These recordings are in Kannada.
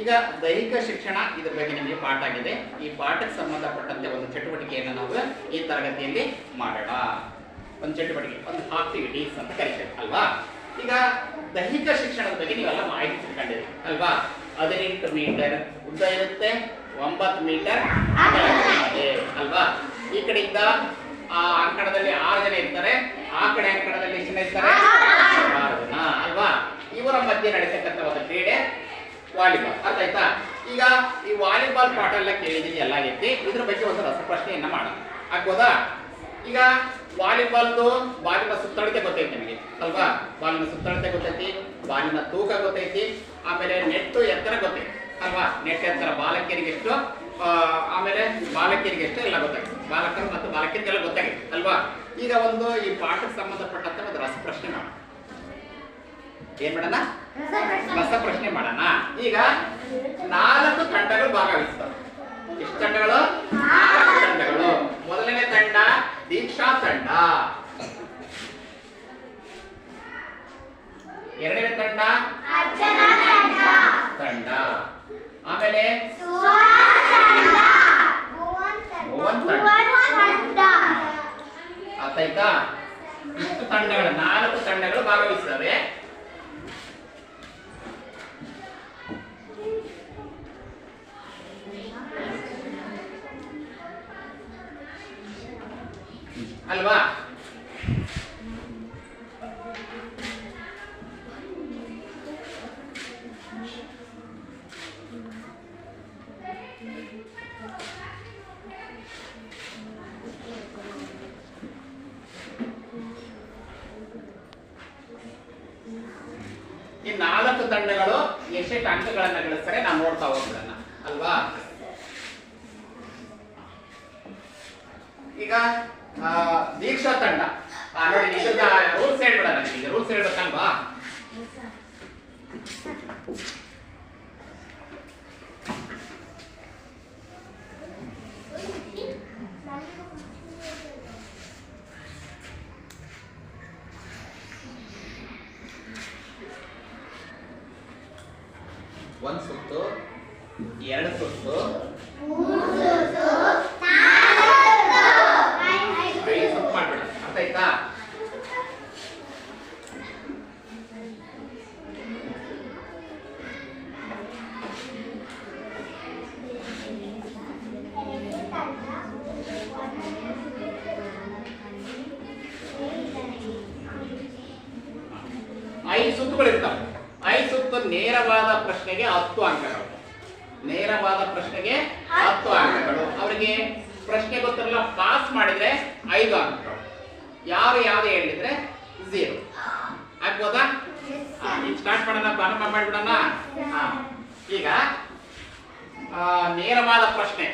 ಈಗ ದೈಹಿಕ ಶಿಕ್ಷಣ ಇದ್ರ ಬಗ್ಗೆ ನಿಮಗೆ ಪಾಠ ಆಗಿದೆ. ಈ ಪಾಠಕ್ಕೆ ಸಂಬಂಧಪಟ್ಟಂತೆ ಒಂದು ಚಟುವಟಿಕೆಯನ್ನು ನಾವು ಈ ತರಗತಿಯಲ್ಲಿ ಮಾಡೋಣ. ಒಂದು ಚಟುವಟಿಕೆ, ಒಂದು ಆಕ್ಟಿವಿಟೀಸ್ ಅಂತ ಕರಿತೇವೆ, ಅಲ್ವಾ? ಈಗ ದೈಹಿಕ ಶಿಕ್ಷಣದ ಬಗ್ಗೆ ನೀವೆಲ್ಲ ಮಾಹಿತಿ ತಿಳ್ಕೊಂಡಿರಿ ಅಲ್ವಾ? ಹದಿನೆಂಟು ಮೀಟರ್ ಉದ್ದ ಇರುತ್ತೆ, ಒಂಬತ್ತು ಮೀಟರ್ ಅಲ್ವಾ? ಈ ಕಡೆಯಿಂದ ಆ ಅಂಕಣದಲ್ಲಿ ಆರು ಜನ ಇರ್ತಾರೆ, ಆ ಕಡೆ ಅಂಕಣದಲ್ಲಿ ಎಷ್ಟು ಜನ ಇರ್ತಾರೆ? ಆರು ಜನ, ಅಲ್ವಾ? ಇವರ ಮಧ್ಯೆ ನಡೆಸತಕ್ಕಂಥ ಒಂದು ಕ್ರೀಡೆ ವಾಲಿಬಾಲ್. ಅರ್ಥ ಆಯ್ತಾ? ಈಗ ಈ ವಾಲಿಬಾಲ್ ಪಾಠ ಎಲ್ಲ ಕೇಳಿದೀನಿ ಎಲ್ಲ ಆಗೈತಿ ಇದ್ರ ಬಗ್ಗೆ ಒಂದು ರಸಪ್ರಶ್ನೆಯನ್ನ ಮಾಡೋಣ. ಆಗ್ಬೋದಾ? ಈಗ ವಾಲಿಬಾಲ್ದು ಬಾಲಿನ ಸುತ್ತಳತೆ ಗೊತ್ತೈತಿ ನಿಮಗೆ, ಅಲ್ವಾ? ಬಾಲಿನ ಸುತ್ತಳತೆ ಗೊತ್ತೈತಿ, ಬಾಲಿನ ತೂಕ ಗೊತ್ತೈತಿ, ಆಮೇಲೆ ನೆಟ್ಟು ಎತ್ತರ ಗೊತ್ತೈತಿ, ಅಲ್ವಾ? ನೆಟ್ ಎತ್ತರ ಬಾಲಕಿಯರಿಗೆ ಎಷ್ಟು? ಆಮೇಲೆ ಬಾಲಕಿಯರಿಗೆ ಎಷ್ಟು? ಎಲ್ಲ ಗೊತ್ತಾಗುತ್ತೆ. ಬಾಲಕರು ಮತ್ತು ಬಾಲಕಿಯರಿಗೆಲ್ಲ ಗೊತ್ತಾಗಿದೆ, ಅಲ್ವಾ? ಈಗ ಒಂದು ಈ ಪಾಠಕ್ಕೆ ಸಂಬಂಧಪಟ್ಟಂತೆ ಒಂದು ರಸಪ್ರಶ್ನೆ ಮಾಡೋಣ. ಏನ್ ಮಾಡೋಣ? ರಸಪ್ರಶ್ನೆ ಮಾಡೋಣ. ಈಗ ನಾಲ್ಕು ತಂಡಗಳು ಭಾಗವಹಿಸ್ತವೆ. ಎಷ್ಟು ತಂಡಗಳು? ನಾಲ್ಕು ತಂಡಗಳು. ಮೊದಲನೇ ತಂಡ ದೀಕ್ಷಾ ತಂಡ. ಎರಡನೇ ತಂಡ ತಂಡ. ಆಮೇಲೆ ಆಯ್ತಾ ಇಷ್ಟು ತಂಡಗಳು ನಾಲ್ಕು ತಂಡಗಳು ಭಾಗವಹಿಸ್ತವೆ. ಅಲ್ವಾ? ಈ ನಾಲ್ಕು ತಂಡಗಳು ಎಷ್ಟೆಷ್ಟು ಅಂಕಗಳನ್ನ ಗಳಿಸ್ತಾರೆ ನಾವು ನೋಡ್ತಾ ಹೋಗೋದನ್ನ ಅಲ್ವಾ ಈಗ ಆ, ದೀಕ್ಷಾ ತಂಡ ಆ, ನೋಡಿ ಇದನ್ನ ರೂಲ್ಸ್ ಹೇಳ್ಬಿಡೋಣ ನಿಮಗೆ ರೂಲ್ಸ್ ಹೇಳ್ಬೇಕಲ್ವಾ ಒಂದ್ ಸುತ್ತು ಎರಡು ಸುತ್ತು ಐದು ಸುತ್ತು ಮಾಡ್ಬಿಡ ಅರ್ಥ ಆಯ್ತಾ ಐದು ಸುತ್ತುಗಳು ಇರ್ತಾವೆ ಐದು ಸುತ್ತು ನೇರವಾದ ಪ್ರಶ್ನೆಗೆ ಹತ್ತು ಅಂಕಗಳು ನೇರವಾದ ಪ್ರಶ್ನೆಗೆ ಹತ್ತು ಅಂಕಗಳು ಅವರಿಗೆ ಪ್ರಶ್ನೆ ಗೊತ್ತಿರಲ್ಲ ಪಾಸ್ ಮಾಡಿದ್ರೆ ಐದು ಅಂಕಗಳು ಯಾರು ಯಾವ್ದು ಹೇಳಿದ್ರೆ ಝೀರೋ ಆಗ್ಬೋದಾ ಹಾ, ಈಗ ಸ್ಟಾರ್ಟ್ ಮಾಡೋಣ ಪ್ರಾರಂಭ ಮಾಡ್ಬಿಡೋಣ ಹಾ. ಈಗ ಆ, ನೇರವಾದ ಪ್ರಶ್ನೆ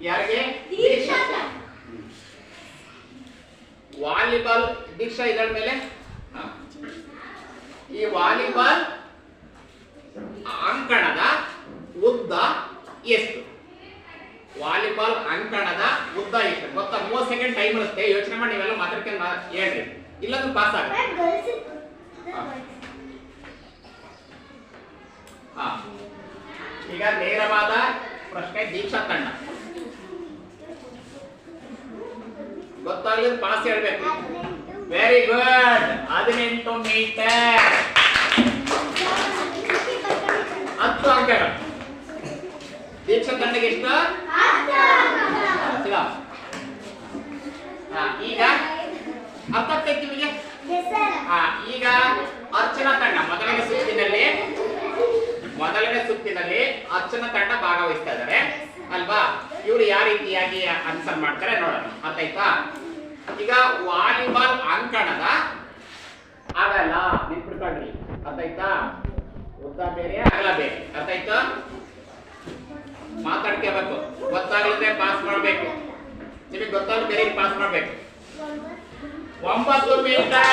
ಯಾರಿಗೆ ದೀಕ್ಷಾ ಹ್ಮ್. ವಾಲಿಬಾಲ್ ದೀಕ್ಷಾ ಇದಳ ಮೇಲೆ ಹಾ. ಈ ವಾಲಿಬಾಲ್ ಅಂಕಣದ ಉದ್ದ ಎಷ್ಟು ವಾಲಿಬಾಲ್ ಅಂಕಣದ ಉದ್ದ ಎಷ್ಟು ಗೊತ್ತಾ ಮೂವತ್ತು ಸೆಕೆಂಡ್ ಟೈಮ್ ಇರುತ್ತೆ ಯೋಚನೆ ಮಾಡಿ ನೀವೆಲ್ಲ ಮಾತಾಡ್ಕೊಂಡು ಮಾ- ಹೇಳ್ರಿ ಇಲ್ಲಂದ್ರೆ ಪಾಸ್ ಹಾ. ಈಗ ನೇರವಾದ ಪ್ರಶ್ನೆ ದೀಕ್ಷಾ ತಂಡ ಗೊತ್ತಾಗ್ಲಿದ್ರೆ ಪಾಸ್ ಹೇಳ್ಬೇಕು. ವೆರಿ ಗುಡ್ ಹದಿನೆಂಟು ಮೀಟರ್ ಹತ್ತು ಅಂಕಗಳು ದೀಕ್ಷಾ ತಂಡಕ್ಕೆ ಎಷ್ಟು? ಈಗ ಅರ್ಥ ಆಗ್ತೈತಿ ನಿಮಗೆ ಈಗ ಅರ್ಚನಾ ತಂಡ ಮೊದಲನೇ ಸುತ್ತಿನಲ್ಲಿ ಮೊದಲನೇ ಸುತ್ತಿನಲ್ಲಿ ಅರ್ಚನಾ ತಂಡ ಭಾಗವಹಿಸ್ತಾ ಇದ್ದಾರೆ. ಅಲ್ವಾ? ಇವರು ಯಾವ ರೀತಿಯಾಗಿ ಆನ್ಸರ್ ಮಾಡ್ತಾರೆ ನೋಡೋಣ. ಅರ್ಥಾಯ್ತಾ ಈಗ ವಾಲಿಬಾಲ್ ಅಂಕಣದ ಆಗಲ್ಲ ನೆನ್ಪಿಡ್ಕೊಳ್ರಿ ಅರ್ಥಾಯ್ತಾ ಉದ್ದ ಬೇರೆ? ಅಗಲ ಬೇರೆ. ಅರ್ಥಾಯ್ತಾ ಮಾತಾಡ್ಕೋಬೇಕು. ಗೊತ್ತಾಗಲಿದ್ರೆ ಪಾಸ್ ಮಾಡ್ಬೇಕು. ನಿಮಗೆ ಗೊತ್ತಾಗಲು ಬೇರೆ ಪಾಸ್ ಮಾಡ್ಬೇಕು. ಒಂಬತ್ತು ಮೀಟರ್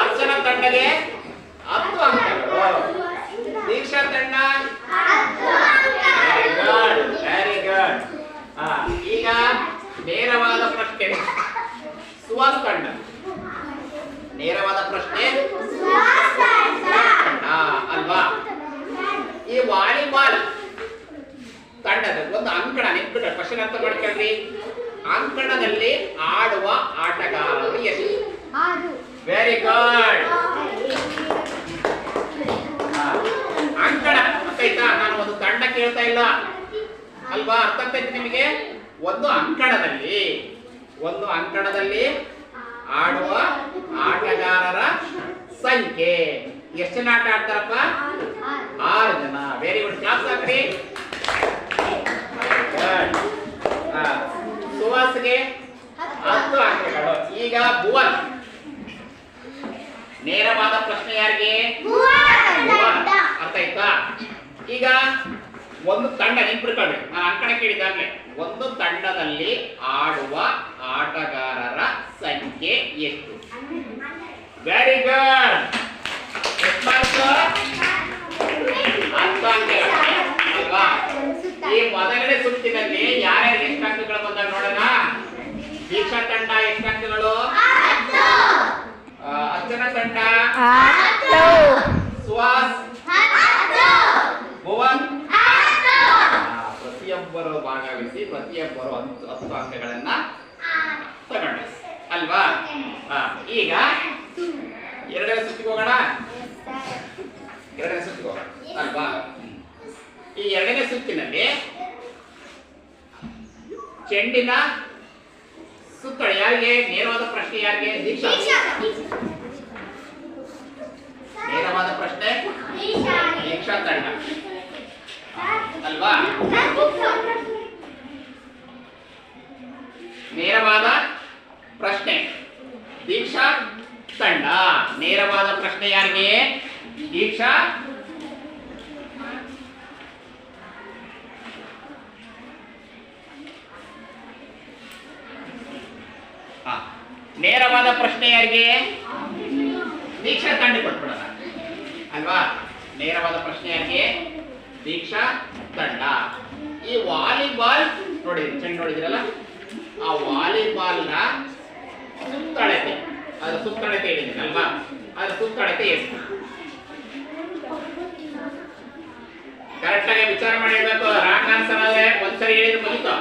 ಅರ್ಚನಾ ತಂಡಗೆ ಹತ್ತು ಅಂಕಗಳು ದೀಕ್ಷಾ ತಂಡ ವೆರಿ ಗುಡ್ ವೆರಿ ಈಗ ನೇರವಾದ ಪ್ರಶ್ನೆ ಸುವಾಸ್ ತಂಡ ನೇರವಾದ ಪ್ರಶ್ನೆ ಅಲ್ವಾ ಈ ವಾಲಿಬಾಲ್ ತಂಡದ ಒಂದು ಅಂಕಣ ನೆನ್ಪಿಟ್ಟ ಕ್ವಶನ್ ಅರ್ಥ ಮಾಡ್ಕೊಳ್ರಿ ಅಂಕಣದಲ್ಲಿ ಆಡುವ ಆಟಗಾರರು ಎಷ್ಟು ವೆರಿ ಗುಡ್ ಅಂಕಣ ಗೊತ್ತಾಯ್ತಾ ನಾನು ಒಂದು ತಂಡ ಕೇಳ್ತಾ ಇಲ್ಲ. ಅಲ್ವಾ? ಅರ್ಥ ಆಗ್ತೈತೆ ನಿಮಗೆ? ಒಂದು ಅಂಕಣದಲ್ಲಿ ಒಂದು ಅಂಕಣದಲ್ಲಿ ಆಡುವ ಆಟಗಾರರ ಸಂಖ್ಯೆ. ಎಷ್ಟು ಜನ ಆಟ ಆಡ್ತಾರಪ್ಪ? ಆರು ಜನ. ವೆರಿ ಗುಡ್ ಕ್ಲಾಸ್ ಆಗ್ರಿ ಸುವಾಸ್ಗೆ ಹತ್ತು ಅಂಕಗಳು ಈಗ ಭುವನ್. ನೇರವಾದ ಪ್ರಶ್ನೆ ಯಾರಿಗೆ? ಅರ್ಥ ಆಯ್ತಾ? ಈಗ ಒಂದು ತಂಡ ನೆನ್ಪಿಟ್ಕೊಳ್ರಿ ನಾನು ಅಂಕಣ ಕೇಳಿದಾಗ್ಲೆ ಒಂದು ತಂಡದಲ್ಲಿ ಆಡುವ ಆಟಗಾರರ ಸಂಖ್ಯೆ ಎಷ್ಟು? ವೆರಿ ಗುಡ್ ಈ ಮೊದಲನೇ ಸುತ್ತಿನಲ್ಲಿ ಯಾರ್ಯಾರು ಎಷ್ಟು ಅಂಕಗಳು ಬಂದಾಗ ನೋಡೋಣ ದೀಕ್ಷಾ ತಂಡ ಎಷ್ಟು ಅಂಕಗಳು ಆ, ಭುವನ್. ಪ್ರತಿಯೊಬ್ಬರು ಭಾಗವಹಿಸಿ ಪ್ರತಿಯೊಬ್ಬರು ಹತ್ತು ಹತ್ತು ಅಂಕಗಳನ್ನ ತಗೊಂಡ್ರು. ಅಲ್ವಾ? ಈಗ ಎರಡನೇ ಸುತ್ತಿಗೆ ಹೋಗೋಣ? ಎರಡನೇ ಸುತ್ತಿಗೆ ಹೋಗೋಣ. ಅಲ್ವಾ. ಈ ಎರಡನೇ ಸುತ್ತಿನಲ್ಲಿ ಚೆಂಡಿನ ಸುತ್ತಳ ಯಾರಿಗೆ? ನೇರವಾದ ಪ್ರಶ್ನೆ ಯಾರಿಗೆ? ದೀಕ್ಷಾ. ನೇರವಾದ ಪ್ರಶ್ನೆ? ದೀಕ್ಷಾ ತಂಡ ಅಲ್ವಾ? ನೇರವಾದ ಪ್ರಶ್ನೆ. ದೀಕ್ಷಾ ತಂಡ ನೇರವಾದ ಪ್ರಶ್ನೆ ಯಾರಿಗೆ ದೀಕ್ಷಾ. ನೇರವಾದ ಪ್ರಶ್ನೆ ಯಾರಿಗೆ ದೀಕ್ಷಾ ತಂಡ ಕೊಟ್ಬಿಡೋಣ. ಅಲ್ವಾ? ನೇರವಾದ ಪ್ರಶ್ನೆ ಯಾಕೆ? ದೀಕ್ಷಾ ತಂಡ. ಈ ವಾಲಿಬಾಲ್ ನೋಡಿ, ಚೆಂಡು ನೋಡಿದಿರಲ್ಲ ಆ ವಾಲಿಬಾಲ್ನ ಸುತ್ತಳತೆ. ಅದರ ಸುತ್ತಳತೆ ಹೇಳಿದ್ದೀನಿ ಅಲ್ವಾ? ಅದರ ಸುತ್ತಳತೆ ಎಷ್ಟು ಕರೆಕ್ಟ್ ಆಗಿ ವಿಚಾರ ಮಾಡಿ ಹೇಳ್ಬೇಕು ರಾಂಗ್ ಆನ್ಸರ್ ಆದ್ರೆ ಒಂದ್ಸರಿ ಹೇಳಿದ್ರೆ ಬಂತು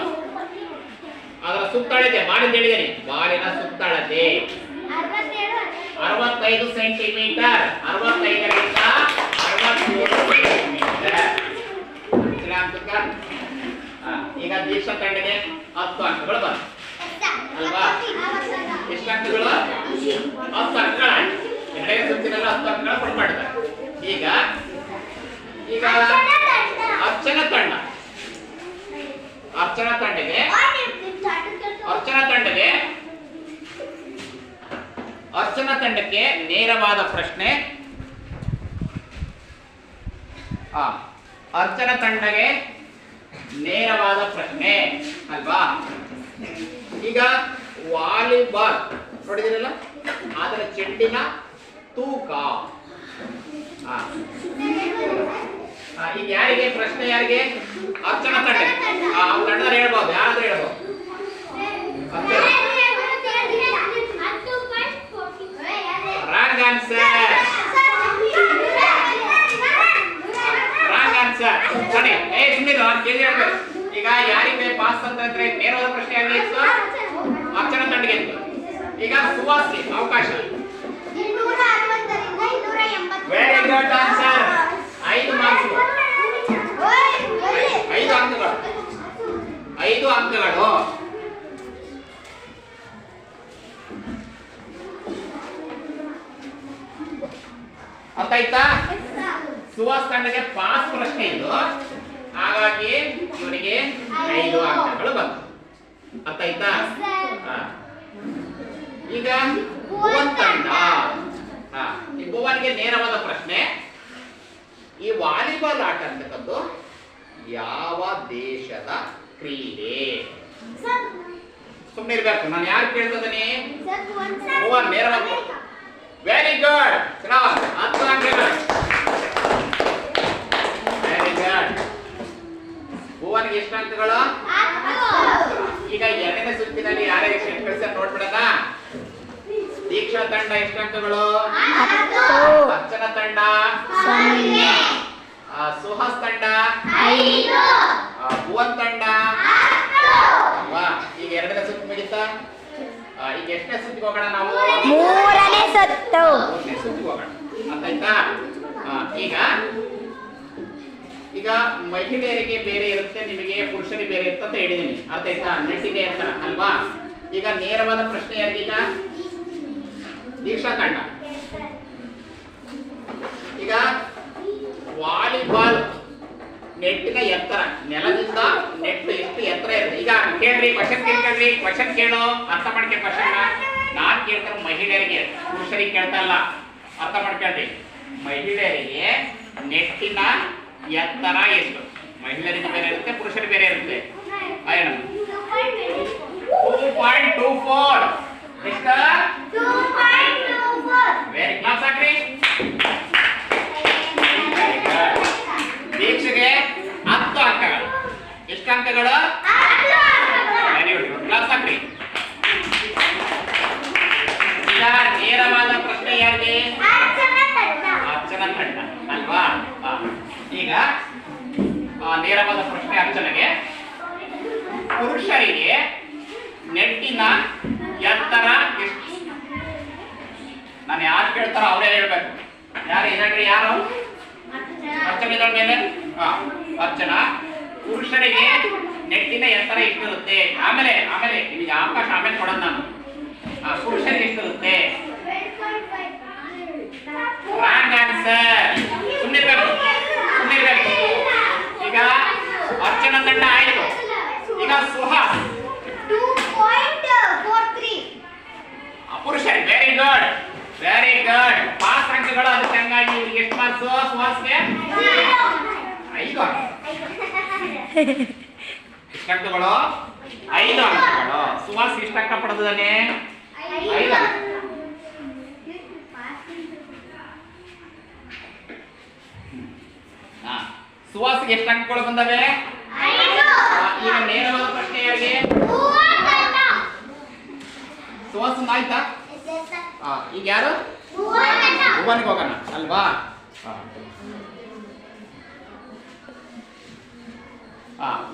ಅದರ ಸುತ್ತಳತೆ ಬಾಲಿಂದ ಹೇಳಿದ್ದೀನಿ. ಬಾಲಿನ ಸುತ್ತಳತೆ. ಅರವತ್ತೈದು ಸೆಂಟಿಮೀಟರ್. ಅರವತ್ತೈದರಿಂದ ಅರವತ್ತೇಳು ಸೆಂಟಿಮೀಟರ್. ಈಗ ದೀಕ್ಷಾ ತಂಡಗೆ ಹತ್ತು ಅಂಕಗಳು ಬಂತು ಅಲ್ವಾ ಎಷ್ಟು ಅಂಕಗಳು ಹತ್ತು ಅಂಕಗಳ ಎರಡನೇ ಸುತ್ತಿನಲ್ಲಿ ಹತ್ತು ಅಂಕಗಳ ಕೊಟ್ಟು ಮಾಡಿದ್ದಾರೆ ಈಗ ಈಗ ಅರ್ಚನಾ ತಂಡ ಅರ್ಚನಾ ತಂಡಗೆ ಅರ್ಚನಾ ತಂಡಗೆ ಅರ್ಚನಾ ತಂಡಕ್ಕೆ ನೇರವಾದ ಪ್ರಶ್ನೆ ಆ ಅರ್ಚನಾ ತಂಡಗೆ ನೇರವಾದ ಪ್ರಶ್ನೆ ಅಲ್ವಾ ಈಗ ವಾಲಿಬಾಲ್ ನೋಡಿದಿರಲ್ಲ ಅದರ ಚೆಂಡಿನ ತೂಕ ಆ, ಆ, ಈಗ ಯಾರಿಗೆ ಪ್ರಶ್ನೆ ಯಾರಿಗೆ ಅರ್ಚನಾ ತಂಡ ಆ ತಂಡದ ಹೇಳ್ಬೋದು ಯಾರಾದ್ರೂ ಹೇಳ್ಬೋದು ರಾಂಗ್ ಆನ್ಸರ್ ರಾಂಗ್ ಆನ್ಸರ್ ನೋಡಿ ಕೇಳಿ ಈಗ ಯಾರಿಗೆ ಪಾಸ್ ಅಂತ ಅಂದ್ರೆ ನೇರವಾದ ಪ್ರಶ್ನೆ ಯಾರಿಗೆ ಇತ್ತು ತಂಡಿಗೆ. ಈಗ ಸುವಾಸಿ, ಅವಕಾಶ. ಆನ್ಸರ್ ಐದು ಮಾರ್ಕ್ಸ್ ಐದು ಅಂಕಗಳು. ಐದು ಅಂಕಗಳು. ಅರ್ಥ ಆಯ್ತಾ? ಸುವಾಸ್ ತಂಡಗೆ ಪಾಸ್ ಪ್ರಶ್ನೆ ಇದು. ಹಾಗಾಗಿ ಇವರಿಗೆ ಐದು ಅಂಕಗಳು ಬಂತು. ಅರ್ಥ ಆಯ್ತಾ ಹಾ. ಈಗ ಭುವನ್ ತಂಡ ಹಾ, ಭುವನ್ಗೆ ನೇರವಾದ ಪ್ರಶ್ನೆ. ಈ ವಾಲಿಬಾಲ್ ಆಟ ಅಂತಕ್ಕದ್ದು ಯಾವ ದೇಶದ ಕ್ರೀಡೆ? ಸುಮ್ಮನೆ ಇರ್ಬೇಕು. ನಾನು ಯಾರು ಕೇಳ್ತದನಿ ಭುವನ್ ನೇರವಾದ ವೆರಿ ಗುಡ್ ಹತ್ತು ಅಂಕಗಳು ವೆರಿ ಗುಡ್ ಭುವನ್ಗೆ ಎಷ್ಟು ಅಂಕಗಳು? ಈಗ ಎರಡನೇ ಸುತ್ತಿನಲ್ಲಿ ಯಾರೇ ಎಷ್ಟು ಕಳಿಸ್ತಾರೆ ನೋಡ್ಬಿಡೋಣ. ದೀಕ್ಷಾ ತಂಡ ಎಷ್ಟು ಅಂಕಗಳು? ಅರ್ಚನ ತಂಡ. ಸುಹಾಸ್ ತಂಡ. ಭುವನ್ ತಂಡ. ಅಲ್ವಾ ಈಗ ಎರಡನೇ ಸುತ್ತು ಮುಗಿತಾ? ಈಗ ಎಷ್ಟನೇ ಸುತ್ತಿಗೆ ಹೋಗೋಣ ನಾವು? ಮೂರನೇ ಸತ್ತು. ಮೂರನೇ ಸುತ್ತಿಗೆ ಹೋಗೋಣ. ಅಂತಾಯ್ತಾ ಆ, ಈಗ ಈಗ ಮಹಿಳೆಯರಿಗೆ ಬೇರೆ ಇರುತ್ತೆ, ನಿಮಗೆ ಪುರುಷರಿಗೆ ಬೇರೆ ಇರುತ್ತೆ ಅಂತ ಹೇಳಿದ್ದೀನಿ. ಅರ್ಥ ಆಯ್ತಾ ನೆಟ್ಟಿಗೆ ಅಂತ ಅಲ್ವಾ? ಈಗ ನೇರವಾದ ಪ್ರಶ್ನೆ ಯಾರಿಗೀಗ? ದೀಕ್ಷಾ ತಂಡ ಈಗ ವಾಲಿಬಾಲ್ ನೆಟ್ಟಿನ ಎತ್ತರ, ನೆಲದಿಂದ ನೆಟ್ ಎಷ್ಟು ಎತ್ತರ ಇರುತ್ತೆ. ಈಗ ಕೇಳ್ರಿ, ಕ್ವಶನ್ ಕೇಳ್ಕೊಳ್ರಿ, ಕ್ವಶನ್ ಕೇಳು, ಅರ್ಥ ಮಾಡ್ಕೆ ಕ್ವಶನ್ ನಾನ್ ಕೇಳ್ತಾರೆ ಮಹಿಳೆಯರಿಗೆ, ಪುರುಷರಿಗೆ ಕೇಳ್ತಾ ಇಲ್ಲ. ಅರ್ಥ ಮಾಡ್ಕೊಳ್ರಿ. ಮಹಿಳೆಯರಿಗೆ ನೆಟ್ಟಿನ ಎತ್ತರ ಎಷ್ಟು? ಮಹಿಳೆಯರಿಗೆ ಬೇರೆ ಇರುತ್ತೆ ಪುರುಷರು ಬೇರೆ ಇರುತ್ತೆ. ಪಾಯಿಂಟ್ ಟೂ ವೆರಿ ಕ್ಲಾಸ್ ಹಾಕ್ರಿ ದೀಕ್ಷೆಗೆ ಹತ್ತು ಅಂಕಗಳು. ಎಷ್ಟು ಅಂಕಗಳು? ಹಾಕ್ರಿ ಈಗ ನೇರವಾದ ಪ್ರಶ್ನೆ ಯಾರಿಗೆ? ಅರ್ಚನ ತಂಡ. ಅಲ್ವಾ. ಈಗ ನೇರವಾದ ಪ್ರಶ್ನೆ ಅರ್ಚನೆಗೆ ಪುರುಷರಿಗೆ ನೆಟ್ಟಿನ ಎತ್ತರ ಎಷ್ಟು? ನಾನು ಯಾರು ಕೇಳ್ತಾರೋ ಅವರೇ ಹೇಳ್ಬೇಕು. ಯಾರು ಏನಾಗ್ರಿ ಯಾರು? ಅರ್ಚನ ಮೇಲೆ? ಹಾ ಅರ್ಚನಾ. ಪುರುಷರಿಗೆ ನೆಟ್ಟಿನ ಎತ್ತರ ಎಷ್ಟಿರುತ್ತೆ? ಆಮೇಲೆ ಆಮೇಲೆ ನಿಮಗೆ ಅವಕಾಶ ಆಮೇಲೆ ಕೊಡೋದು ನಾನು. ಪುರುಷರಿಗೆ ಎಷ್ಟಿರುತ್ತೆ? ರಾಂಗ್ ಆನ್ಸರ್ ಈಗ ಅರ್ಚನಾ ತಂಡ ಆಯ್ತು. ಈಗ ಸುಹಾಸ್ ಆ, ಪುರುಷರಿಗೆ very good very good pass ಅಂಕಗಳು ಅದಕ್ಕೆ ಹಂಗಾಗಿ ಇವ್ರಿಗೆ ಎಷ್ಟು ಮಾರ್ಕ್ಸ್ ಸುಹಾಸ್ಗೆ ಐದು. ಎಷ್ಟು ಅಂಕಗಳು ಐದು ಅಂಕಗಳು. ಸುಹಾಸ್ ಎಷ್ಟು ಅಂಕ ಪಡೆದಿದ್ದಾನೆ ಐದು. ಹಾ. ಸುಹಾಸ್ಗೆ ಎಷ್ಟು ಅಂಕಗಳು ಬಂದವೆ? ಈಗ ನೇರವಾದ ಪ್ರಶ್ನೆ ಯಾರಿಗೆ ಸುಹಾಸ್ ಆಯ್ತಾ ಈಗ ಯಾರು? ಭುವನ್ಗೆ ಹೋಗೋಣ ಅಲ್ವಾ?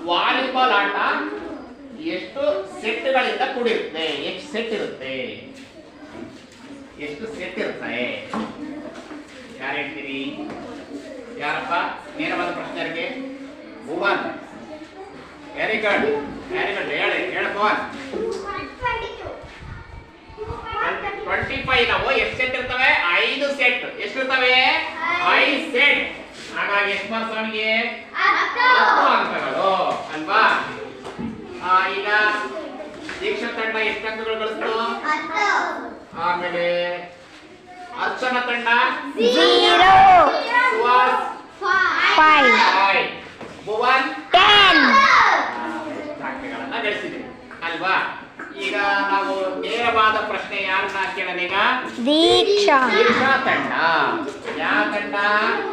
ವಾಲಿಬಾಲ್ ಆಟ ಎಷ್ಟು ಸೆಟ್ಗಳಿಂದ ಕೂಡಿರುತ್ತೆ? ಎಷ್ಟು ಸೆಟ್ ಇರುತ್ತೆ? ಎಷ್ಟು ಸೆಟ್ ಇರುತ್ತೆ? ಯಾರು ಹೇಳ್ತೀರಿ? ಯಾರಪ್ಪ? ನೇರವಾದ ಪ್ರಶ್ನೆಗೆ Bhuvan. Very good very good ಹೇಳಿ ಹೇಳ ಭುವನ್. ಟ್ವೆಂಟಿ ಫೈವ್ ನಾವು ಎಷ್ಟು ಸೆಟ್ ಇರ್ತವೆ? ಐದು ಸೆಟ್. ಎಷ್ಟು ಇರ್ತವೆ? ಐದು ಸೆಟ್. ಹಾಗಾಗಿ ಎಷ್ಟು ಮಾರ್ಕ್ಸ್ ಅವನಿಗೆ ಹತ್ತು ಅಂಕಗಳು. ಅಲ್ವಾ? ಈಗ ದೀಕ್ಷಾ ತಂಡ ಎಷ್ಟು ಅಂಕಗಳು ಗಳಿಸ್ತು? ಆಮೇಲೆ ಅರ್ಚನಾ ತಂಡ Suhas five Five. One. Ten. ಗಳಿಸಿದ್ವಿ ಅಲ್ವಾ? ಈಗ ನಾವು ನೇರವಾದ ಪ್ರಶ್ನೆ ಯಾರನ್ನ ಕೇಳೋಣ ಈಗ? ದೀಕ್ಷಾ. ದೀಕ್ಷಾ ತಂಡ. ಯಾವ ತಂಡ?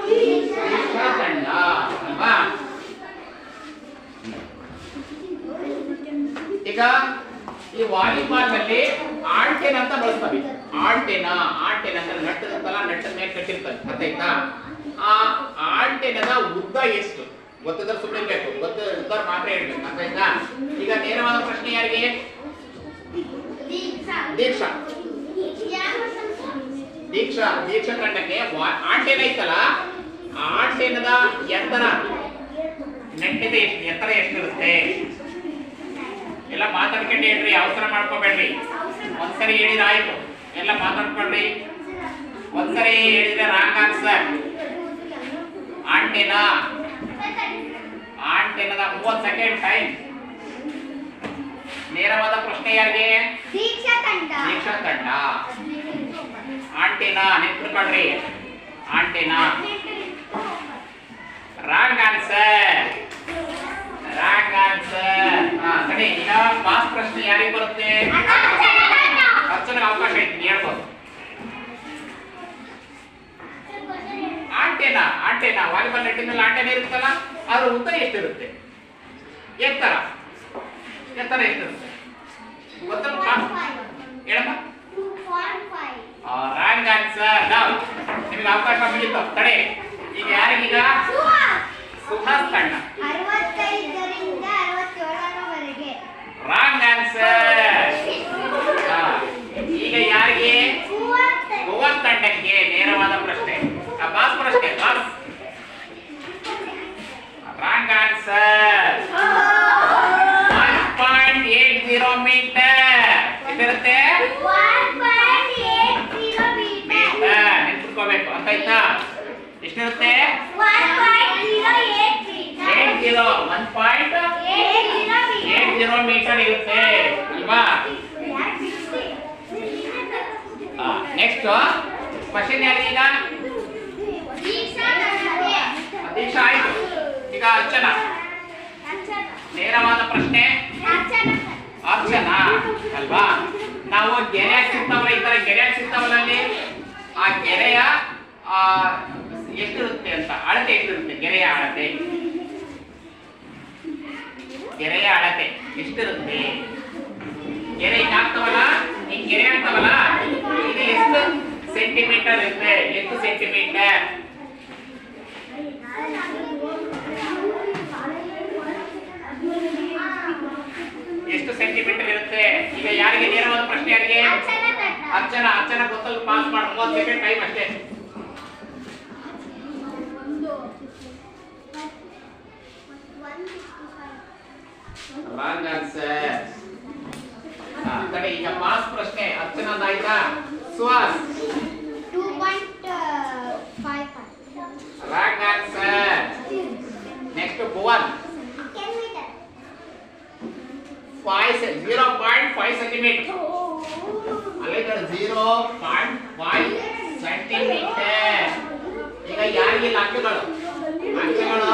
ದೀಕ್ಷಾ ತಂಡ. ಅಲ್ವಾ? ಈಗ ಈ ವಾಲಿಬಾಲ್ನಲ್ಲಿ ಆಂಟೆನ್ ಅಂತ ಬಳಸ್ತಾವೆ. ಆಂಟೆನ? ಆಂಟೆನ್ ಅಂದ್ರೆ ನಟ್ಟದಂತಲ್ಲ ನಟ್ಟದ ನಟ್ ಮೇಲೆ ಕಟ್ಟಿರ್ತಾರೆ ಗೊತ್ತಾಯ್ತಾ? ಆ ಆಂಟೆನದ ಉದ್ದ ಎಷ್ಟು? ಗೊತ್ತಿದ್ರೆ ಸುಮ್ಮನೆ ಬೇಕು ಗೊತ್ತ ಉತ್ತರ ಮಾತ್ರ ಹೇಳ್ಬೇಕು. ಅರ್ಥಾಯ್ತಾ ಈಗ ನೇರವಾದ ಪ್ರಶ್ನೆ ಯಾರಿಗೆ? ದೀಕ್ಷಾ. ದೀಕ್ಷಾ. ದೀಕ್ಷಾ ತಂಡಕ್ಕೆ ವಾ- ಆಂಟೆನ ಐತಲ್ಲ? ಆಂಟೆನದ ಎತ್ತರ. ನೆಟ್ಟಿದೆ ಎಷ್ಟು ಎತ್ತರ ಎಷ್ಟಿರುತ್ತೆ? ಎಲ್ಲ ಮಾತಾಡ್ಕೊಂಡು ಹೇಳ್ರಿ ಅವಸರ ಮಾಡ್ಕೋಬೇಡ್ರಿ. ಒಂದ್ಸರಿ ಹೇಳಿದ್ರೆ ಆಯ್ತು. ಎಲ್ಲ ಮಾತಾಡ್ಕೊಳ್ರಿ. ಒಂದ್ಸರಿ ಹೇಳಿದ್ರೆ ರಾಂಗ್ ಆನ್ಸರ್. ಆಂಟೆನ? ಆಂಟಿನದ ಮೂವತ್ತು ಸೆಕೆಂಡ್ ಟೈಮ್ ನೇರವಾದ ಪ್ರಶ್ನೆ ಯಾರಿಗೆ? ದೀಕ್ಷಾ ತಂಡ ದೀಕ್ಷಾ ತಂಡ antenna ನೆನ್ಪಿಟ್ಕೊಳ್ರಿ antenna. Wrong answer. Wrong answer. ಹಾ ಸರಿ ಈಗ ಪಾಸ್ ಪ್ರಶ್ನೆ ಯಾರಿಗೆ ಬರುತ್ತೆ? ಅರ್ಚನೆಗೆ ಅವಕಾಶ ಐತಿ ಹೇಳ್ಬೋದು. ಆಂಟೆನಾ ಆಂಟೆನಾ ವಾಲಿಬಾಲ್ ನೆಟ್ಟಿನಲ್ಲಿ ಆಂಟೆನಾ ಇರುತ್ತಲ್ಲ ಅದರ ಉದ್ದ ಎಷ್ಟಿರುತ್ತೆ? ಎತ್ತರ. ಎತ್ತರ ಎಷ್ಟಿರುತ್ತೆ? ಗೊತ್ತಲ್ಲ ಹೇಳಮ್ಮ. ಫೈವ್ ಆನ್ಸರ್ ನಾವು ನಿಮಗೆ ಅವಕಾಶ ಮುಗಿತು. ತಡೆ. ಈಗ ಯಾರಿಗೀಗ? ಸುಹಾಸ್ ಕಣ್ಣ ರಾಂಗ್ ಆನ್ಸರ್ ಈಗ ಯಾರಿಗೆ? ಗೋವಾ ತಂಡಕ್ಕೆ ನೇರವಾದ ಪ್ರಶ್ನೆ. ಪ್ರಶ್ನೆ wrong answer. One point eight zero metre ಎಷ್ಟಿರುತ್ತೆ ನೆನ್ಪಿಟ್ಕೋಬೇಕು ಅಂತ ಆಯ್ತಾ ಎಷ್ಟಿರುತ್ತೆ? Eight zero one point eight zero metre ಇರುತ್ತೆ ಅಲ್ವಾ? ನೆಕ್ಸ್ಟ್ ಕ್ವಶನ್ ಯಾರೀಗ ದೀಕ್ಷಾ ಆಯ್ತು ಈಗ ಅರ್ಚನಾ. ನೇರವಾದ ಪ್ರಶ್ನೆ. ಅರ್ಚನಾ. ಅಲ್ವಾ? ನಾವು ಗೆರೆ ಸಿಗ್ತಾವಲ್ಲ, ಈ ತರ ಗೆರೆ ಸಿಗ್ತಾವಲ್ಲ ಅಲ್ಲಿ? ಆ ಗೆರೆಯ ಎಷ್ಟಿರುತ್ತೆ ಅಂತ. ಅಳತೆ ಎಷ್ಟಿರುತ್ತೆ? ಗೆರೆಯ ಅಳತೆ. ಗೆರೆಯ ಅಳತೆ ಎಷ್ಟಿರುತ್ತೆ? ಗೆರೆ ಆಗ್ತಾವಲ್ಲ ಹಿಂಗ್ ಗೆರೆ ಆಗ್ತಾವಲ್ಲ? ಇದು ಎಷ್ಟು ಸೆಂಟಿಮೀಟರ್ ಇರುತ್ತೆ? ಎಷ್ಟು ಸೆಂಟಿಮೀಟರ್? ಎಷ್ಟು ಸೆಂಟಿಮೀಟರ್ ಇರುತ್ತೆ. ಈಗ ಯಾರಿಗೆ ನೇರವಾದ ಪ್ರಶ್ನೆ ಯಾರಿಗೆ ಅರ್ಚನಾ ಅರ್ಚನಾ ಗೊತ್ತಲ್ಲ ಪಾಸ್ ಮಾಡಿ. ಮೂವತ್ತು ಸೆಕೆಂಡ್ ಟೈಮ್ ಅಷ್ಟೇ. ಕಡೆ ಈಗ ಪಾಸ್ ಪ್ರಶ್ನೆ. Archana Suhas wrong answer next Bhuvan five zero point five centimetre ಅಲ್ಲಿ ಜೀರೋ ಪಾಯಿಂಟ್ ಫೈವ್ ಸೆಂಟಿಮೀಟರ್ ಈಗ ಯಾರಿಗಿಲ್ಲ ಅಂಕಗಳು ಅಂಕಗಳು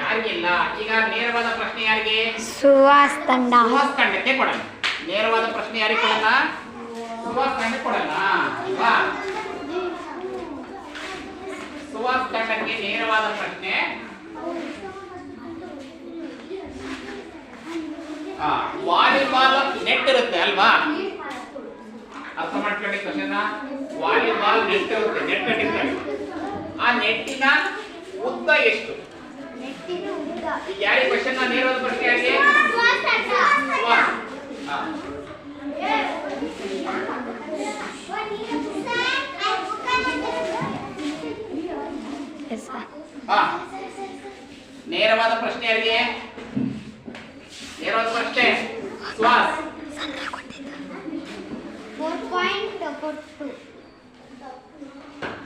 ಯಾರಿಗಿಲ್ಲ ಈಗ ನೇರವಾದ ಪ್ರಶ್ನೆ ಯಾರಿಗೆ ಸುಹಾಸ್ ತಂಡ ಸುಹಾಸ್ ತಂಡಕ್ಕೆ ಕೊಡೋಣ. ನೇರವಾದ ಪ್ರಶ್ನೆ ಯಾರಿಗೆ ಕೊಡೋಣ? ಸುಹಾಸ್ ತಂಡಕ್ಕೆ ಕೊಡೋಣ. ಅಲ್ವಾ? ಸುಹಾಸ್ ತಂಡಕ್ಕೆ ನೇರವಾದ ಪ್ರಶ್ನೆ. ವಾಲಿಬಾಲ್ ನೆಟ್ ಇರುತ್ತೆ ಅಲ್ವಾ? ಅರ್ಥ ಮಾಡ್ಕೊಳ್ಳಿ ಕ್ವಶನ್ ವಾಲಿಬಾಲ್ ನೆಟ್ ಇರುತ್ತೆ ನೆಟ್ ಕಟ್ಟಿರ್ತಾರೆ ಆ ನೆಟ್ಟಿನ ಉದ್ದ ಎಷ್ಟು? ಯಾರಿಗೆ ಕ್ವಶನ್ ನೇರವಾದ ಪ್ರಶ್ನೆ ಯಾರಿಗೆ ಸುಹಾಸ್ ಹಾ. Yes sir. ಹಾ. ನೇರವಾದ ಪ್ರಶ್ನೆ ಯಾರಿಗೆ ನೇರವಾದ ಪ್ರಶ್ನೆ ಸುಹಾಸ್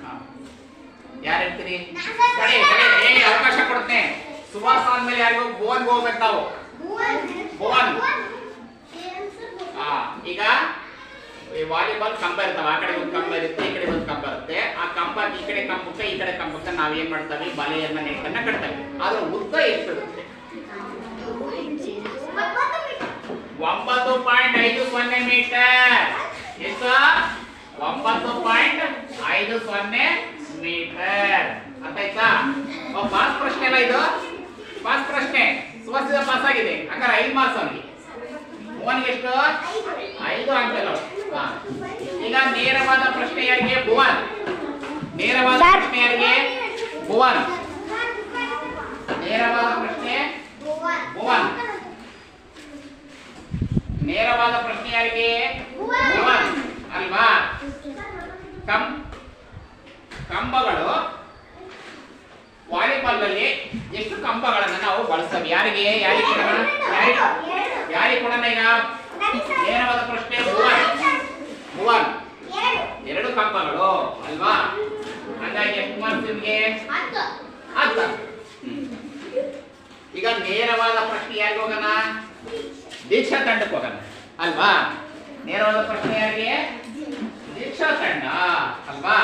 ಹಾ. ಯಾರು ಹೇಳ್ತೀರಿ ಕಡೆ ಕಡೆ ಹೇಳಿ ಅವಕಾಶ ಕೊಡ್ತೇನೆ ಸುಭಾಷ್ ಆದ್ಮೇಲೆ ಯಾರಿಗೂ ಭುವನ್ಗೆ ಹೋಗ್ಬೇಕು ನಾವು ಆ, ಈಗ ಈ ವಾಲಿಬಾಲ್ ಕಂಬ ಇರ್ತಾವ ಆ ಕಡೆ ಒಂದು ಕಂಬ ಇರುತ್ತೆ ಈ ಕಡೆ ಒಂದು ಕಂಬ ಇರುತ್ತೆ ಆ ಕಂಬ ಈ ಕಡೆ ಕಂಬಕ್ಕೆ ಈ ಕಡೆ ಕಂಬಕ್ಕೆ ನಾವೇನ್ ಮಾಡ್ತೇವೆ ಬಲೆಯನ್ನ ನೆಟ್ಟನ್ನ ಕಟ್ತೇವೆ ಅದ್ರ ಉದ್ದ ಎಷ್ಟಿರುತ್ತೆ ಒಂಬತ್ತು ಪಾಯಿಂಟ್ ಐದು ಸೊನ್ನೆ ಮೀಟರ್ ಎಷ್ಟು ಒಂಬತ್ತು ಪಾಯಿಂಟ್ ಐದು ಸೊನ್ನೆ ಮೀಟರ್ ಓ, ಪಾಸ್ ಪ್ರಶ್ನೆ ಅಲ್ಲ ಇದು? ಪಾಸ್ ಪ್ರಶ್ನೆ. ಸುವರ್ಸಿದ ಪಾಸ್ ಆಗಿದೆ. ಹಂಗಾರೆ ಐದು ಮಾರ್ಕ್ಸ್ ಅವನಿಗೆ ಭುವನ್ಗೆ ಎಷ್ಟು? ಐದು ಅಂಕಗಳು ಈಗ ನೇರವಾದ ಪ್ರಶ್ನೆ ಯಾರಿಗೆ? ಭುವನ್. ನೇರವಾದ. ಪ್ರಶ್ನೆ ಯಾರಿಗೆ? ಭುವನ್. ನೇರವಾದ ಪ್ರಶ್ನೆ? ಭುವನ್. ನೇರವಾದ ಪ್ರಶ್ನೆ ಯಾರಿಗೆ? ಭುವನ್. ಅಲ್ವಾ? ಕಂ ಕಂಬಗಳು ವಾಲಿಬಾಲ್ನಲ್ಲಿ ಎಷ್ಟು ಕಂಬಗಳನ್ನ ನಾವು ಬಳಸ್ತೇವೆ ಯಾರಿಗೆ? ಯಾರಿಗೆ ಯಾರಿಗೆ? ಕೊಡೋಣ ಈಗ? ನೇರವಾದ ಪ್ರಶ್ನೆ, ಭುವನ್. ಎರಡು ಕಂಬಗಳು, ಅಲ್ವಾ? ಹಾಗಾಗಿ ಎಷ್ಟು ಮಾರ್ಕ್ಸ್ ನಿಮ್ಗೆ ಈಗ ನೇರವಾದ ಪ್ರಶ್ನೆ ಯಾರಿಗೆ ಹೋಗೋಣ? ದೀಕ್ಷಾ ತಂಡಕ್ಕೆ ಹೋಗೋಣ, ಅಲ್ವಾ? ನೇರವಾದ ಪ್ರಶ್ನೆ ಯಾರಿಗೆ? ದೀಕ್ಷಾ ತಂಡ, ಅಲ್ವಾ?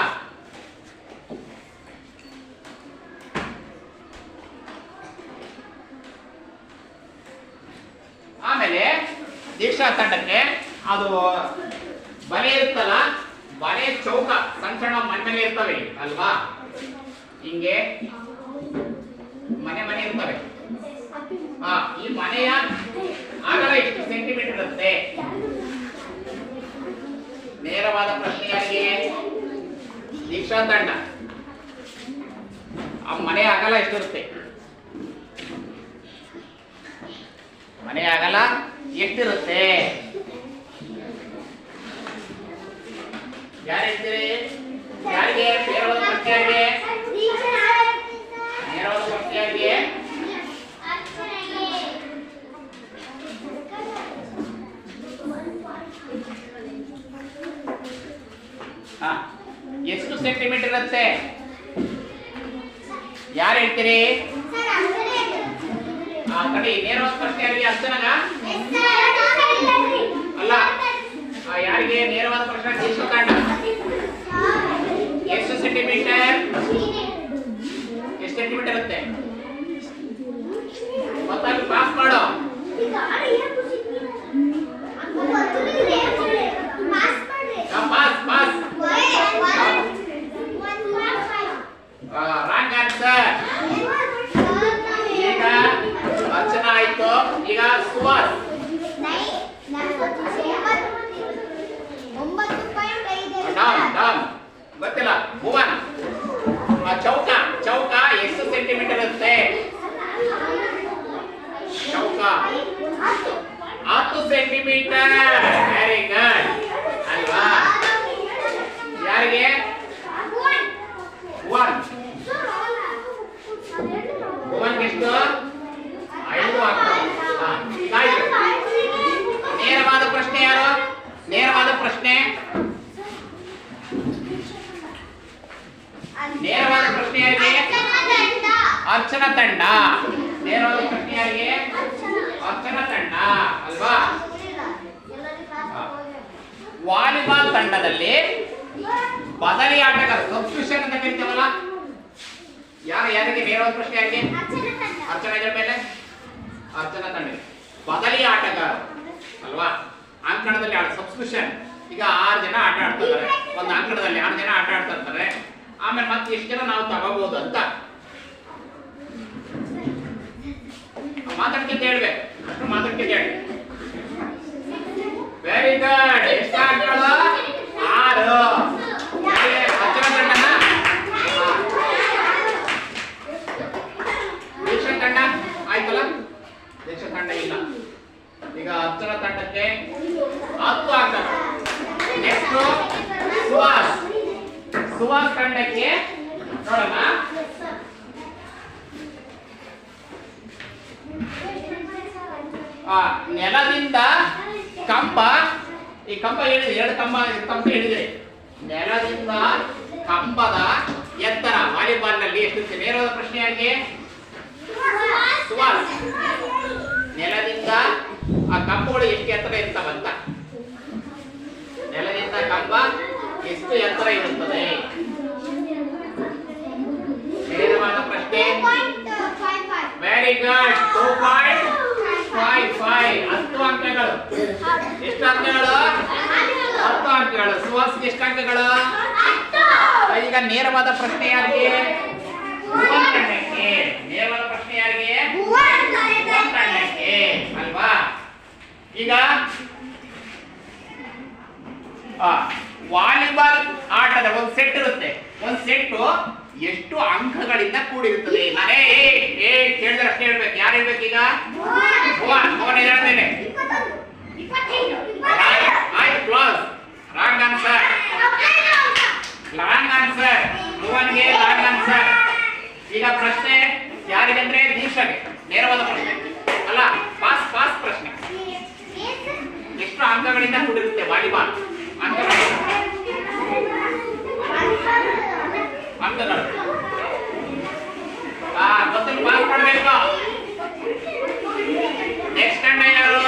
ಆಮೇಲೆ ದೀಕ್ಷಾ ತಂಡಕ್ಕೆ ಅದು ಬಲೆ ಇರುತ್ತಲ್ಲ, ಬಲೆ ಚೌಕ ಸಣ್ಣ ಸಣ್ಣ ಮಣ್ಣಲ್ಲಿ ಇರ್ತವೆ, ಅಲ್ವಾ? ಹಿಂಗೆ ಮನೆ ಮನೆ ಇರ್ತವೆ. ಹಾ ಈ ಮನೆಯ ಆಗಲ ಎಷ್ಟು ಸೆಂಟಿಮೀಟರ್ ಇರುತ್ತೆ? ನೇರವಾದ ಪ್ರಶ್ನೆ ದೀಕ್ಷಾ ತಂಡ. ಆ ಮನೆ ಅಗಲ ಎಷ್ಟಿರುತ್ತೆ? ಮನೆ ಆಗಲ್ಲ ಎಷ್ಟಿರುತ್ತೆ? ಯಾರು ಹೇಳ್ತೀರಿ ಯಾರಿಗೆ ಕೇಳೋದು? ಯಾರಿಗೆ ನೇರವಾದ ಪ್ರಶ್ನೆ ಯಾರಿಗೆ ಹಾ ಎಷ್ಟು ಸೆಂಟಿಮೀಟರ್ ಇರುತ್ತೆ ಯಾರು ಹೇಳ್ತೀರಿ ಆ ಕಡೆ ನೇರವಾದ ಪ್ರಶ್ನೆ ಯಾರಿಗೆ ಅಷ್ಟನಾಗ ಅಲ್ಲ ಆ, ಯಾರಿಗೆ ನೇರವಾದ ಪ್ರಶ್ನೆ ದಿಶಾ ತಂಡ ಎಷ್ಟು ಸೆಂಟಿಮೀಟರ್ ಎಷ್ಟು ಸೆಂಟಿಮೀಟರ್ ಇರುತ್ತೆ ಗೊತ್ತಾಗಿ ಪಾಸ್ ಮಾಡು ಪಾಸ್ ಪಾಸ್ ರಾಂಗ್ ಆನ್ಸರ್ ಈಗ ಅರ್ಚನಾ ಆಯ್ತು ಈಗ ಸುವಾಸ್ ಒಂಬತ್ತು ಪಾಯಿಂಟ್ ಡಾನ್ ಐದು ಡಾನ್ ಗೊತ್ತಿಲ್ಲ ಭುವನ್ ಆ ಚೌಕ ಚೌಕ ಎಷ್ಟು ಸೆಂಟಿಮೀಟರ್ ಇರುತ್ತೆ ಚೌಕ ಹತ್ತು ಸೆಂಟಿಮೀಟರ್ ವೆರಿ ಗುಡ್ ಅಲ್ವಾ ಯಾರಿಗೆ ಭುವನ್ ಭುವನ್ಗೆ ಎಷ್ಟು ಐದು ಆಗ್ತದೆ ಹಾ, ಆಯ್ತು ನೇರವಾದ ಪ್ರಶ್ನೆ ಯಾರು ನೇರವಾದ ಪ್ರಶ್ನೆ ನೇರವಾದ ಪ್ರಶ್ನೆ ಯಾರಿಗೆ ಅರ್ಚನಾ ತಂಡ ನೇರವಾದ ಪ್ರಶ್ನೆ ಯಾರಿಗೆ ಅರ್ಚನಾ ತಂಡ ಅಲ್ವಾ ವಾಲಿಬಾಲ್ ತಂಡದಲ್ಲಿ ಬದಲಿ ಆಟಗಾರ ಸಬ್ಸ್ಟಿಟ್ಯೂಷನ್ ಅಂತ ಕರಿತೀವಲ್ಲ ಯಾರು ಬೇರೆ ಒಂದು ಪ್ರಶ್ನೆ ಯಾರಿಗೆ ಅರ್ಚನಾ ಇದ್ರ ಮೇಲೆ? ಅರ್ಚನಾ ತಂಡ. ಬದಲಿ ಆಟಗಾರ. ಅಲ್ವಾ? ಅಂಕಣದಲ್ಲಿ ಆಟ ಸಬ್ಸ್ಕ್ರಿಪ್ಷನ್ ಈಗ ಆರು ಜನ ಆಟ ಆಡ್ತಾ ಇದ್ದಾರೆ. ಒಂದು ಅಂಕಣದಲ್ಲಿ ಆರು ಜನ ಆಟ ಆಡ್ತಾ ಇರ್ತಾರೆ. ಆಮೇಲೆ ಮತ್ತೆ ಎಷ್ಟು ಜನ ನಾವು ತಗೋಬಹುದು ಅಂತ? ಮಾತಾಡ್ಕೊಂತ ಹೇಳ್ಬೇಕು. ಅಷ್ಟು ಮಾತಾಡ್ಕೊಂತ ಹೇಳಿ ವೆರಿ ಗುಡ್ ಎಷ್ಟು ಆರು ಯಾರಿಗೆ? ಅರ್ಚನಾ ತಂಡನಾ? ಹಾ. ದೀಕ್ಷಾ ತಂಡ ಆಯ್ತಲ್ಲ ದೀಕ್ಷಾ ತಂಡ ಇಲ್ಲ ಈಗ ಹತ್ತರ ತಂಡಕ್ಕೆ ಹತ್ತು ಆಗ್ತದೆ. ನೆಕ್ಸ್ಟ್ ಸುಹಾಸ್ ಸುಹಾಸ್ ತಂಡಕ್ಕೆ ನೋಡೋಣ. ನೆಲದಿಂದ ಕಂಬ, ಈ ಕಂಬ ಹೇಳಿದೆ, ಎರಡು ಕಂಬ ಕಂಬ ಹೇಳಿದೆ. ನೆಲದಿಂದ ಕಂಬದ ಎತ್ತರ ವಾಲಿಬಾಲ್ನಲ್ಲಿ ಎಷ್ಟಿರುತ್ತೆ ನೇರವಾದ ಪ್ರಶ್ನೆ ಸುಹಾಸ್ ನೆಲದಿಂದ ಆ ಕಂಬಗಳು ಎಷ್ಟು ಎತ್ತರ ಇರ್ತಾವಂತ? ನೆಲದಿಂದ ಕಂಬ ಎಷ್ಟು ಎತ್ತರ ಇರುತ್ತದೆ? ನೇರವಾದ ಪ್ರಶ್ನೆ. Very good two point five five ಹತ್ತು ಅಂಕಗಳು. ಎಷ್ಟು ಅಂಕಗಳು? ಹತ್ತು ಅಂಕಗಳು. ಸುಹಾಸ್ಗೆ ಎಷ್ಟು ಅಂಕಗಳು? ಈಗ ನೇರವಾದ ಪ್ರಶ್ನೆ ಯಾರಿಗೆ? ನೇರವಾದ ಪ್ರಶ್ನೆ ಯಾರಿಗೆ? ಅಲ್ವಾ? ಈಗ ವಾಲಿಬಾಲ್ ಆಟದ ಒಂದು ಸೆಟ್ ಇರುತ್ತೆ. ಒಂದು ಸೆಟ್ ಎಷ್ಟು ಅಂಕಗಳಿಂದ ಕೂಡಿರುತ್ತದೆ? ಕೇಳಿದ್ರೆ ಅಷ್ಟೇ ಹೇಳ್ಬೇಕು. ಯಾರು ಹೇಳ್ಬೇಕು ಈಗ? ಭುವನ್. ಭುವನ್ ಹೇಳ್ತೇನೆ ಆಯ್ತು, close. Wrong answer. Long answer. ಭುವನ್ಗೆ long answer. ಈಗ ಪ್ರಶ್ನೆ ಯಾರಿಗಂದ್ರೆ ದೀಕ್ಷಗೆ. ನೇರವಾದ ಪ್ರಶ್ನೆ. ಅಲ್ಲ, ಪಾಸ್ ಪಾಸ್ ಪ್ರಶ್ನೆ. ಎಷ್ಟು ಅಂಕಗಳಿಂದ ಕೂಡಿರುತ್ತೆ ವಾಲಿಬಾಲ್ ಅಂಕಗಳು ಅಂಕಗಳು ಆ ಗೊತ್ತಿಲ್ಲ ಪಾಸ್ ಮಾಡಬೇಕು ನೆಕ್ಸ್ಟ್ ತಂಡ ಯಾರು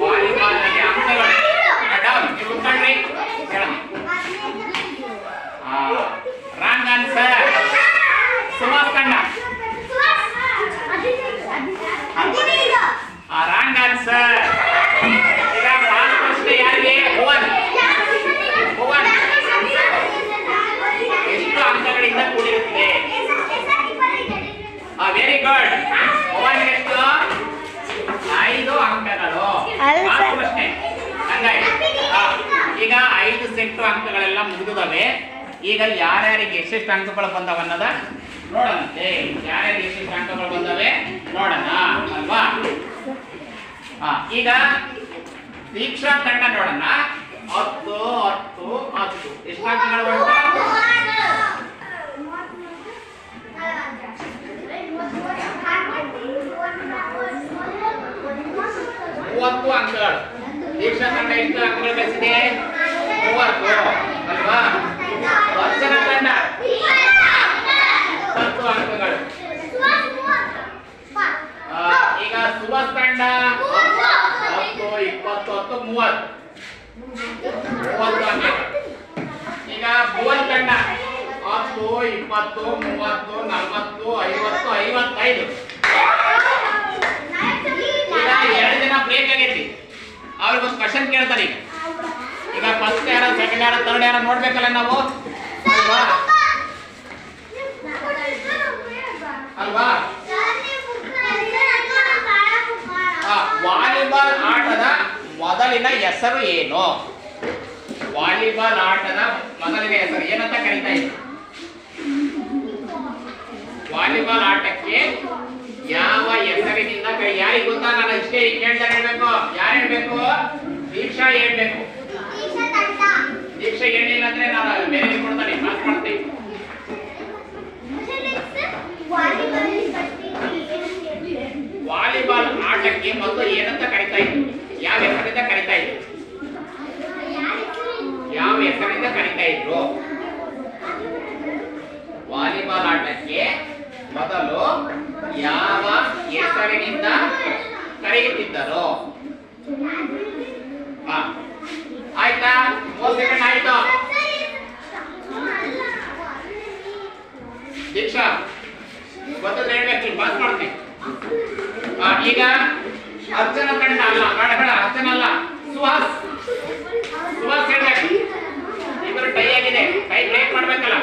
ವಾಲಿಬಾಲ್ ಅಲ್ಲಿ ಅಂಕಗಳು ಡೌನ್ ನೀವು ಕುತ್ಕೊಳ್ರಿ ಹೇಳ ರಾಂಗ್ ಆನ್ಸರ್ ಸುಹಾಸ್ ತಂಡ ಆ ರಾಂಗ್ ಆನ್ಸರ್ ಈಗ ಫಾಸ್ಟ್ ಪ್ರಶ್ನೆ ಯಾರಿಗೆ? ಭುವನ್. ಭುವನ್. ಎಷ್ಟು ಅಂಕಗಳಿಂದ ಕೂಡಿರುತ್ತದೆ? ವೆರಿ ಗುಡ್ ಭುವನ್ ಎಷ್ಟು? ಐದು ಅಂಕಗಳು. ಫಾಸ್ಟ್ ಪ್ರಶ್ನೆ. ಹಂಗಾಗಿ ಈಗ ಐದು ಸೆಟ್ ಅಂಕಗಳೆಲ್ಲ ಮುಗಿದವೆ ಈಗ ಯಾರ್ಯಾರಿಗೆ ಎಷ್ಟೆಷ್ಟು ಅಂಕಗಳು ಬಂದವ ಅನ್ನೋದ ನೋಡಂತೆ ಯಾರ್ಯಾರಿಗೆ ಎಷ್ಟೆಷ್ಟು ಅಂಕಗಳು ಬಂದವೆ? ನೋಡೋಣ. ಅಲ್ವಾ? ಈಗ ದೀಕ್ಷಾ ತಂಡ ನೋಡೋಣ. ಹತ್ತು ಹತ್ತು ಹತ್ತು. ಎಷ್ಟು ಅಂಕಗಳು ಬಂತು ಮೂವತ್ತು ಅಂಕಗಳು. ದೀಕ್ಷಾ ತಂಡ ಎಷ್ಟು ಅಂಕಗಳು ಗಳಿಸಿದೆ ಮೂವತ್ತು, ಅಲ್ವಾ? ವರ್ಷನ ತಂಡ ಹತ್ತು ಅಂಕಗಳು ಆ, ಈಗ ಸುಭಾಷ್ ತಂಡ ಹತ್ತು ಇಪ್ಪತ್ತು ಹತ್ತು ಮೂವತ್ತು ಮೂವತ್ತು ಅಂಕಗಳು ಈಗ ಭುವನ್ ತಂಡ ಹತ್ತು ಇಪ್ಪತ್ತು ಮೂವತ್ತು ನಲವತ್ತು ಐವತ್ತು ಐವತ್ತೈದು ಈಗ ಎರಡು ದಿನ ಬ್ರೇಕ್ ಆಗೈತಿ ಅವ್ರಿಗೊಂದು ಕ್ವಶನ್ ಕೇಳ್ತಾರೆ ಈಗ ಈಗ ಫಸ್ಟ್ ಯಾರ ಸೆಕೆಂಡ್ ಏನೋ ನೋಡ್ಬೇಕಲ್ಲ ನಾವು? ಅಲ್ವಾ? ಅಲ್ವಾ? ವಾಲಿಬಾಲ್ ಆಟದ ಮೊದಲಿನ ಹೆಸರು ಏನು? ವಾಲಿಬಾಲ್ ಆಟದ ಮೊದಲಿನ ಹೆಸರು ಏನಂತ ಕರೀತಾ ಇದ್ರು? ವಾಲಿಬಾಲ್ ಆಟಕ್ಕೆ ಯಾವ ಹೆಸರಿನಿಂದ ಯಾರಿಗೆ ಗೊತ್ತಾ ನಾನು ಇಷ್ಟೇ ಕೇಳ್ತಾರೆ ಹೇಳ್ಬೇಕು. ಯಾರು ಹೇಳ್ಬೇಕು? ದೀಕ್ಷಾ ಹೇಳ್ಬೇಕು ದೀಕ್ಷಾ ಹೇಳಿಲ್ಲ ಅಂದ್ರೆ ನಾನು ವಾಲಿಬಾಲ್ ಆಟಕ್ಕೆ ಮೊದಲು ಏನಂತ ಕರಿತಾ ಇದ್ರು ಯಾವ ಹೆಸರಿಂದ ಕರಿತಾ ಇದ್ರು ಯಾವ ಹೆಸರಿಂದ ಕರಿತಾ ಇದ್ರು? ವಾಲಿಬಾಲ್ ಆಟಕ್ಕೆ ಮೊದಲು ಯಾವ ಹೆಸರಿನಿಂದ ಕರೆಯುತ್ತಿದ್ದರು? ಆಯ್ತಾ? ಮೂವತ್ತು ಸೆಕೆಂಡ್ ಆಯ್ತು? ದೀಕ್ಷಾ ಗೊತ್ತಿದ್ರೆ ಹೇಳ್ಬೇಕು ಪಾಸ್ ಮಾಡ್ತೀನಿ. ಈಗ ಅರ್ಚನ ಕಣ್ಣ ಅಲ್ಲ, ಬೇಡ ಬೇಡ, ಅರ್ಚನ ಅಲ್ಲ, ಸುಹಾಸ್. ಸುಹಾಸ್ ಹೇಳ್ಬೇಕು. ಇಬ್ಬರು ಟೈ ಆಗಿದೆ. ಟೈ ಬ್ರೇಕ್ ಮಾಡ್ಬೇಕಲ್ಲ.